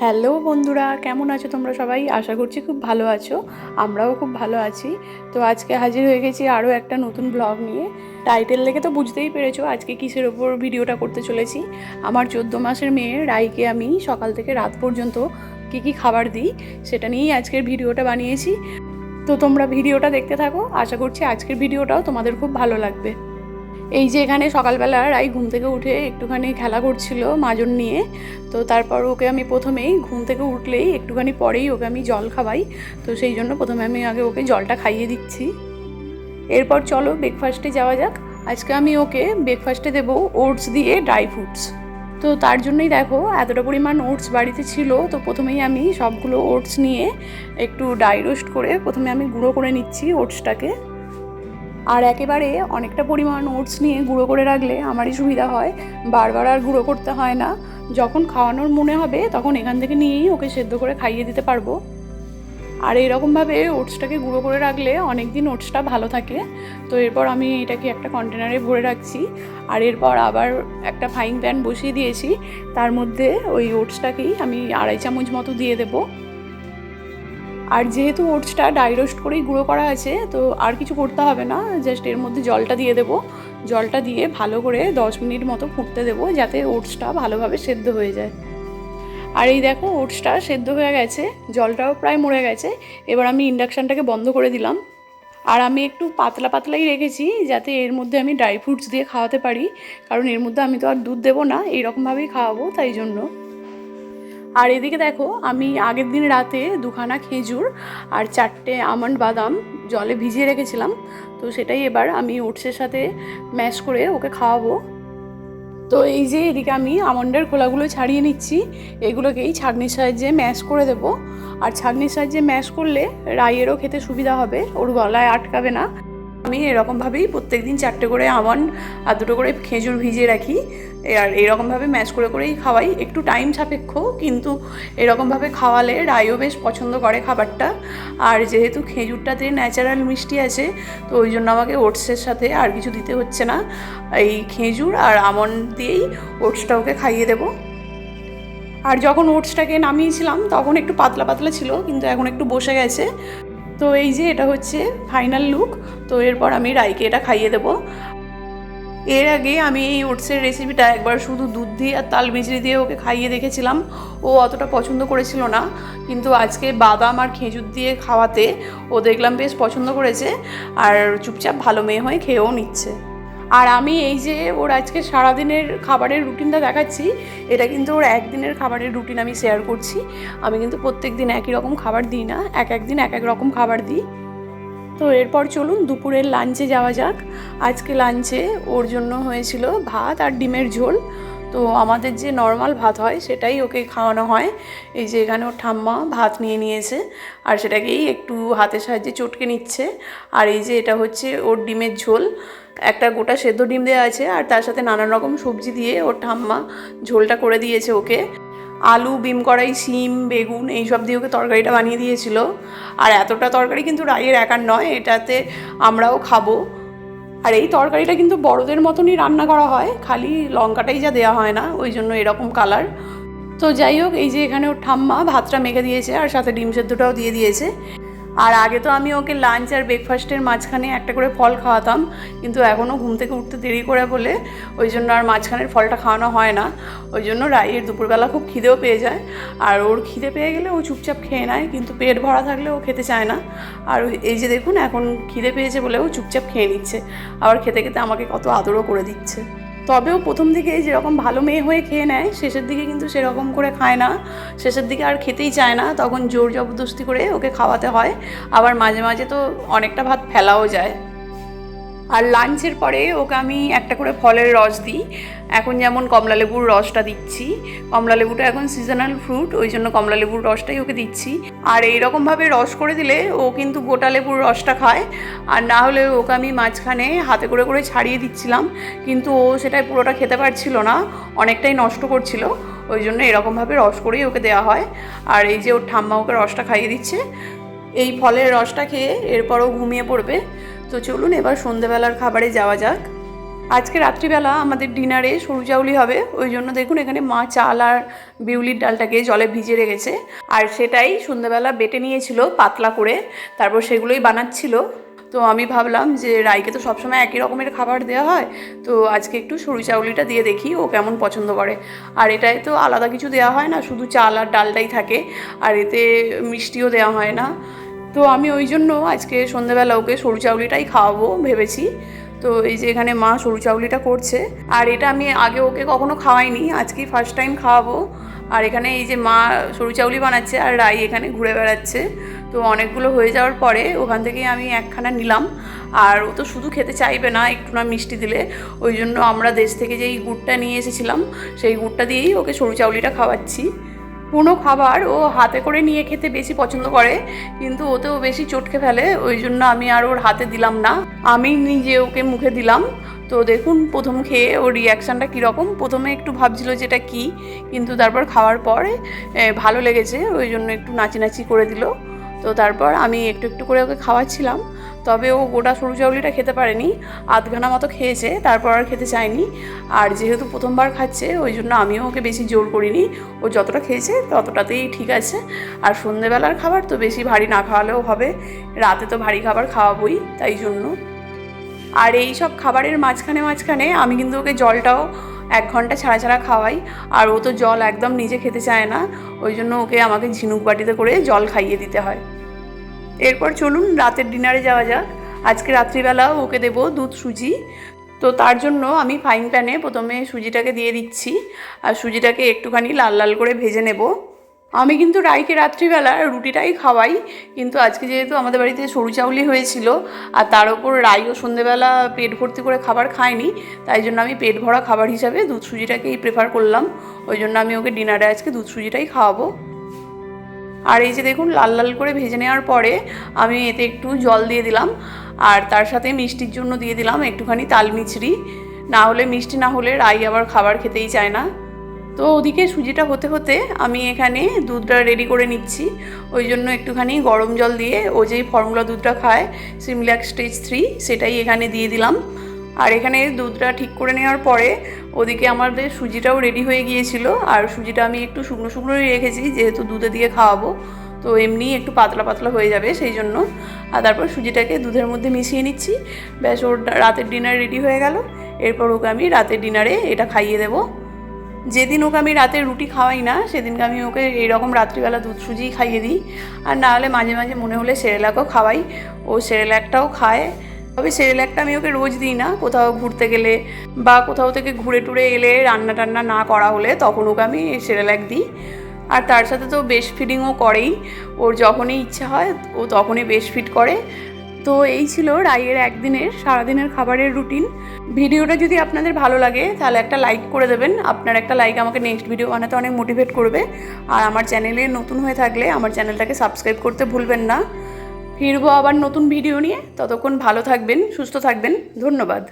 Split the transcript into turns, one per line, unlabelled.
Hello বন্ধুরা, কেমন আছো তোমরা সবাই? আশা করছি খুব ভালো আছো। আমরাও খুব ভালো আছি। তো আজকে হাজির হয়ে গেছি আরও একটা নতুন ব্লগ নিয়ে। টাইটেল দেখে তো বুঝতেই পেরেছ, আজকে কিসের ওপর ভিডিওটা করতে চলেছি। আমার চোদ্দ মাসের মেয়ে রাইকে আমি সকাল থেকে রাত পর্যন্ত কী কী খাবার দিই, সেটা নিয়েই আজকের ভিডিওটা বানিয়েছি। তো তোমরা ভিডিওটা দেখতে থাকো। আশা করছি আজকের ভিডিওটাও তোমাদের খুব ভালো লাগবে। এই যে এখানে সকালবেলা রাই ঘুম থেকে উঠে একটুখানি খেলা করছিল মাজন নিয়ে। তো তারপর ওকে আমি প্রথমেই ঘুম থেকে উঠলেই একটুখানি পরেই ওকে আমি জল খাওয়াই। তো সেই জন্য প্রথমে আমি আগে ওকে জলটা খাইয়ে দিচ্ছি। এরপর চলো ব্রেকফাস্টে যাওয়া যাক। আজকে আমি ওকে ব্রেকফাস্টে দেবো ওটস দিয়ে ড্রাই ফ্রুটস তো তার জন্যই দেখো, এতটা পরিমাণ ওটস বাড়িতে ছিল। তো প্রথমেই আমি সবগুলো ওটস নিয়ে একটু ডাই রোস্ট করে প্রথমে আমি গুঁড়ো করে নিচ্ছি ওটসটাকে আর একেবারে অনেকটা পরিমাণ ওটস নিয়ে গুঁড়ো করে রাখলে আমারই সুবিধা হয়। বারবার আর গুঁড়ো করতে হয় না। যখন খাওয়ানোর মনে হবে, তখন এখান থেকে নিয়েই ওকে সেদ্ধ করে খাইয়ে দিতে পারব। আর এইরকমভাবে ওটসটাকে গুঁড়ো করে রাখলে অনেক দিন ওটসটা ভালো থাকে। তো এরপর আমি এটাকে একটা কন্টেনারে ভরে রাখছি। আর এরপর আবার একটা ফ্রাইং প্যান বসিয়ে দিয়েছি। তার মধ্যে ওই ওটসটাকেই আমি আড়াই চামচ মতো দিয়ে দেবো। আর যেহেতু ওটসটা ডাই রোস্ট করেই গুঁড়ো করা আছে, তো আর কিছু করতে হবে না জাস্ট এর মধ্যে জলটা দিয়ে দেবো। জলটা দিয়ে ভালো করে দশ মিনিট মতো ফুটতে দেবো, যাতে ওটসটা ভালোভাবে সেদ্ধ হয়ে যায়। আর এই দেখো, ওটসটা সেদ্ধ হয়ে গেছে, জলটাও প্রায় মরে গেছে। এবার আমি ইন্ডাকশানটাকে বন্ধ করে দিলাম। আর আমি একটু পাতলা পাতলাই রেখেছি, যাতে এর মধ্যে আমি ড্রাই ফ্রুটস দিয়ে খাওয়াতে পারি। কারণ এর মধ্যে আমি তো আর দুধ দেবো না, এইরকমভাবেই খাওয়াবো, তাই জন্য। আর এদিকে দেখো, আমি আগের দিন রাতে দুখানা খেজুর আর চারটে আমন্ড বাদাম জলে ভিজিয়ে রেখেছিলাম। তো সেটাই এবার আমি ওটসের সাথে ম্যাশ করে ওকে খাওয়াবো। তো এই যে এদিকে আমি আমন্ডের খোলাগুলো ছাড়িয়ে নিচ্ছি, এগুলোকেই ছাঁকনির সাহায্যে ম্যাশ করে দেবো। আর ছাঁকনির সাহায্যে ম্যাশ করলে রাইয়েরও খেতে সুবিধা হবে, ওর গলায় আটকাবে না। আমি এরকমভাবেই প্রত্যেক দিন চারটে করে আমন্ড আর দুটো করে খেজুর ভিজিয়ে রাখি। আর এরকমভাবে ম্যাচ করে করেই খাওয়াই। একটু টাইম সাপেক্ষ, কিন্তু এরকমভাবে খাওয়ালে রায়ও বেশ পছন্দ করে খাবারটা। আর যেহেতু খেজুরটাতে ন্যাচারাল মিষ্টি আছে, তো ওই জন্য আমাকে ওটসের সাথে আর কিছু দিতে হচ্ছে না। এই খেজুর আর আমন্ড দিয়েই ওটসটা ওকে খাইয়ে দেবো। আর যখন ওটসটাকে নামিয়েছিলাম, তখন একটু পাতলা পাতলা ছিল, কিন্তু এখন একটু বসে গেছে। তো এই যে এটা হচ্ছে ফাইনাল লুক তো এরপর আমি রাইকে এটা খাইয়ে দেবো। এর আগে আমি এই ওটসের রেসিপিটা একবার শুধু দুধ দিয়ে আর তাল মিচড়ি দিয়ে ওকে খাইয়ে দেখেছিলাম। ও অতটা পছন্দ করেছিল না, কিন্তু আজকে বাদাম আর খেজুর দিয়ে খাওয়াতে ও দেখলাম বেশ পছন্দ করেছে, আর চুপচাপ ভালো মেয়ে হয়ে খেয়েও নিচ্ছে। আর আমি এই যে ওর আজকে সারাদিনের খাবারের রুটিনটা দেখাচ্ছি, এটা কিন্তু ওর একদিনের খাবারের রুটিন আমি শেয়ার করছি। আমি কিন্তু প্রত্যেক দিন একই রকম খাবার দিই না, এক এক দিন এক এক রকম খাবার দিই। তো এরপর চলুন দুপুরের লাঞ্চে যাওয়া যাক। আজকে লাঞ্চে ওর জন্য হয়েছিল ভাত আর ডিমের ঝোল। তো আমাদের যে নর্মাল ভাত হয়, সেটাই ওকে খাওয়ানো হয়। এই যে এখানে ওর ঠাম্মা ভাত নিয়ে নিয়েছে, আর সেটাকেই একটু হাতের সাহায্যে চটকে নিচ্ছে। আর এই যে এটা হচ্ছে ওর ডিমের ঝোল। একটা গোটা সেদ্ধ ডিম দেওয়া আছে, আর তার সাথে নানান রকম সবজি দিয়ে ওর ঠাম্মা ঝোলটা করে দিয়েছে ওকে। আলু, বিম কড়াই, শিম, বেগুন, এইসব দিয়ে ওকে তরকারিটা বানিয়ে দিয়েছিল। আর এতটা তরকারি কিন্তু রাইয়ের একার নয়, এটাতে আমরাও খাব। আর এই তরকারিটা কিন্তু বড়দের মতনই রান্না করা হয়, খালি লঙ্কাটাই যা দেওয়া হয় না, ওই জন্য এরকম কালার তো যাই হোক, এই যে এখানে ওর ঠাম্মা ভাতটা মেখে দিয়েছে, আর সাথে ডিম সেদ্ধটাও দিয়ে দিয়েছে। আর আগে তো আমি ওকে লাঞ্চ আর ব্রেকফাস্টের মাঝখানে একটা করে ফল খাওয়াতাম, কিন্তু এখনও ঘুম থেকে উঠতে দেরি করে বলে, ওই জন্য আর মাঝখানের ফলটা খাওয়ানো হয় না। ওই জন্য রাইয়ের দুপুরবেলা খুব খিদেও পেয়ে যায়। আর ওর খিদে পেয়ে গেলে ও চুপচাপ খেয়ে নেয়, কিন্তু পেট ভরা থাকলে ও খেতে চায় না। আর এই যে দেখুন, এখন খিদে পেয়েছে বলে ও চুপচাপ খেয়ে নিচ্ছে। আবার খেতে খেতে আমাকে কত আদরও করে দিচ্ছে। তবেও প্রথম দিকে যেরকম ভালো মেয়ে হয়ে খেয়ে নেয়, শেষের দিকে কিন্তু সেরকম করে খায় না। শেষের দিকে আর খেতেই চায় না, তখন জোর জবরদস্তি করে ওকে খাওয়াতে হয়। আবার মাঝে মাঝে তো অনেকটা ভাত ফেলাও যায়। আর লাঞ্চের পরে ওকে আমি একটা করে ফলের রস দিই। এখন যেমন কমলা লেবুর রসটা দিচ্ছি, কমলা লেবুটা এখন সিজনাল ফ্রুট ওই জন্য কমলা লেবুর রসটাই ওকে দিচ্ছি। আর এইরকমভাবে রস করে দিলে ও কিন্তু গোটা লেবুর রসটা খায়। আর না হলে ওকে আমি মাঝখানে হাতে করে করে ছাড়িয়ে দিচ্ছিলাম, কিন্তু ও সেটাই পুরোটা খেতে পারছিল না, অনেকটাই নষ্ট করছিল। ওই জন্য এরকমভাবে রস করেই ওকে দেওয়া হয়। আর এই যে ওর ঠাম্মা ওকে রসটা খাইয়ে দিচ্ছে, এই ফলের রসটা খেয়ে এরপরও ঘুমিয়ে পড়বে। তো চলুন এবার সন্ধেবেলার খাবারে যাওয়া যাক। আজকে রাত্রিবেলা আমাদের ডিনারে সরু চাউলি হবে, ওই জন্য দেখুন এখানে মা চাল আর বিউলির ডালটাকে জলে ভিজে রেখেছে। আর সেটাই সন্ধ্যাবেলা বেটে নিয়েছিল পাতলা করে, তারপর সেগুলোই বানাচ্ছিল। তো আমি ভাবলাম যে রাইকে তো সবসময় একই রকমের খাবার দেওয়া হয়, তো আজকে একটু সরু চাউলিটা দিয়ে দেখি ও কেমন পছন্দ করে। আর এটায় তো আলাদা কিছু দেওয়া হয় না, শুধু চাল আর ডালটাই থাকে, আর এতে মিষ্টিও দেওয়া হয় না। তো আমি ওই জন্য আজকে সন্ধ্যাবেলা ওকে সরু চাউলিটাই খাওয়াবো ভেবেছি। তো এই যে এখানে মা সরু চাউলিটা করছে। আর এটা আমি আগে ওকে কখনো খাওয়াইনি, আজকেই ফার্স্ট টাইম খাওয়াবো। আর এখানে এই যে মা সরু চাউলি বানাচ্ছে আর রাই এখানে ঘুরে বেড়াচ্ছে। তো অনেকগুলো হয়ে যাওয়ার পরে ওখান থেকেই আমি একখানা নিলাম। আর ও তো শুধু খেতে চাইবে না, একটু না মিষ্টি দিলে। ওই জন্য আমরা দেশ থেকে যেই গুড়টা নিয়ে এসেছিলাম, সেই গুড়টা দিয়েই ওকে সরু চাউলিটা খাওয়াচ্ছি। কোনো খাবার ও হাতে করে নিয়ে খেতে বেশি পছন্দ করে, কিন্তু ওতেও বেশি চটকে ফেলে, ওই জন্য আমি আর ওর হাতে দিলাম না। আমি নিজে ওকে মুখে দিলাম। তো দেখুন প্রথম খেয়ে ওর রিয়াকশানটা কীরকম। প্রথমে একটু ভাবছিল যে এটা কী, কিন্তু তারপর খাওয়ার পরে ভালো লেগেছে, ওই জন্য একটু নাচিনাচি করে দিল। তো তারপর আমি একটু একটু করে ওকে খাওয়াচ্ছিলাম। তবে ও গোটা সরু চাউলিটা খেতে পারেনি, আধখানা মতো খেয়েছে, তারপর আর খেতে চায়নি। আর যেহেতু প্রথমবার খাচ্ছে, ওই জন্য আমিও ওকে বেশি জোর করিনি। ও যতটা খেয়েছে ততটাতেই ঠিক আছে। আর সন্ধেবেলার খাবার তো বেশি ভারী না খাওয়ালেও হবে, রাতে তো ভারী খাবার খাওয়াবোই, তাই জন্য। আর এই সব খাবারের মাঝখানে মাঝখানে আমি কিন্তু ওকে জলটাও এক ঘণ্টা ছাড়া ছাড়া খাওয়াই, আর ও তো জল একদম নিজে খেতে চায় না, ওই জন্য ওকে আমাকে ঝিনুক বাটিতে করে জল খাইয়ে দিতে হয়। এরপর চলুন রাতের ডিনারে যাওয়া যাক। আজকে রাত্রিবেলা ওকে দেবো দুধ, সুজি। তো তার জন্য আমি ফ্রাইং প্যানে প্রথমে সুজিটাকে দিয়ে দিচ্ছি। আর সুজিটাকে একটুখানি লাল লাল করে ভেজে নেব। আমি কিন্তু রাইকে রাত্রিবেলা রুটিটাই খাওয়াই, কিন্তু আজকে যেহেতু আমাদের বাড়িতে সরু চাউলি হয়েছিল, আর তার ওপর রাইও সন্ধেবেলা পেট ভর্তি করে খাবার খায়নি, তাই জন্য আমি পেট ভরা খাবার হিসাবে দুধ, সুজিটাকেই প্রেফার করলাম। ওই জন্য আমি ওকে ডিনারে আজকে দুধ, সুজিটাই খাওয়াবো। আর এই যে দেখুন, লাল লাল করে ভেজে নেওয়ার পরে আমি এতে একটু জল দিয়ে দিলাম। আর তার সাথে মিষ্টির জন্য দিয়ে দিলাম একটুখানি তাল মিছরি। না হলে মিষ্টি না হলে রাই আবার খাবার খেতেই চায় না। তো ওদিকে সুজিটা হতে হতে আমি এখানে দুধটা রেডি করে নিচ্ছি। ওই জন্য একটুখানি গরম জল দিয়ে ও যেই ফর্মুলা দুধটা খায় সিমল্যাক স্টেজ থ্রি সেটাই এখানে দিয়ে দিলাম। আর এখানে দুধটা ঠিক করে নেওয়ার পরে ওদিকে আমাদের সুজিটাও রেডি হয়ে গিয়েছিল। আর সুজিটা আমি একটু শুকনো শুকনোই রেখেছি, যেহেতু দুধে দিয়ে খাওয়াবো। তো এমনি একটু পাতলা পাতলা হয়ে যাবে সেই জন্য আর তারপর সুজিটাকে দুধের মধ্যে মিশিয়ে নিচ্ছি। ব্যাস, ওর রাতের ডিনার রেডি হয়ে গেল। এরপর ওকে আমি রাতের ডিনারে এটা খাইয়ে দেবো। যেদিন ওকে আমি রাতে রুটি খাওয়াই না, সেদিনকে আমি ওকে এইরকম রাত্রিবেলা দুধ সুজিই খাইয়ে দিই। আর না হলে মাঝে মাঝে মনে হলে সেরেলাকও খাওয়াই। ও সেরেলাকটাও খায়। তবে সেরেলাকটা আমি ওকে রোজ দিই না। কোথাও ঘুরতে গেলে বা কোথাও থেকে ঘুরে টুরে এলে রান্না টান্না না করা হলে তখন ওকে আমি সেরেলাক দিই। আর তার সাথে তো বেস্ট ফিডিংও করেই। ওর যখনই ইচ্ছা হয়, ও তখনই বেশ ফিট করে। তো এই ছিল রাইয়ের একদিনের, সারাদিনের খাবারের রুটিন ভিডিওটা যদি আপনাদের ভালো লাগে, তাহলে একটা লাইক করে দেবেন। আপনার একটা লাইক আমাকে নেক্সট ভিডিও বানাতে অনেক মোটিভেট করবে। আর আমার চ্যানেলে নতুন হয়ে থাকলে আমার চ্যানেলটাকে সাবস্ক্রাইব করতে ভুলবেন না। ফিরবো আবার নতুন ভিডিও নিয়ে। ততক্ষণ ভালো থাকবেন সুস্থ থাকবেন। ধন্যবাদ।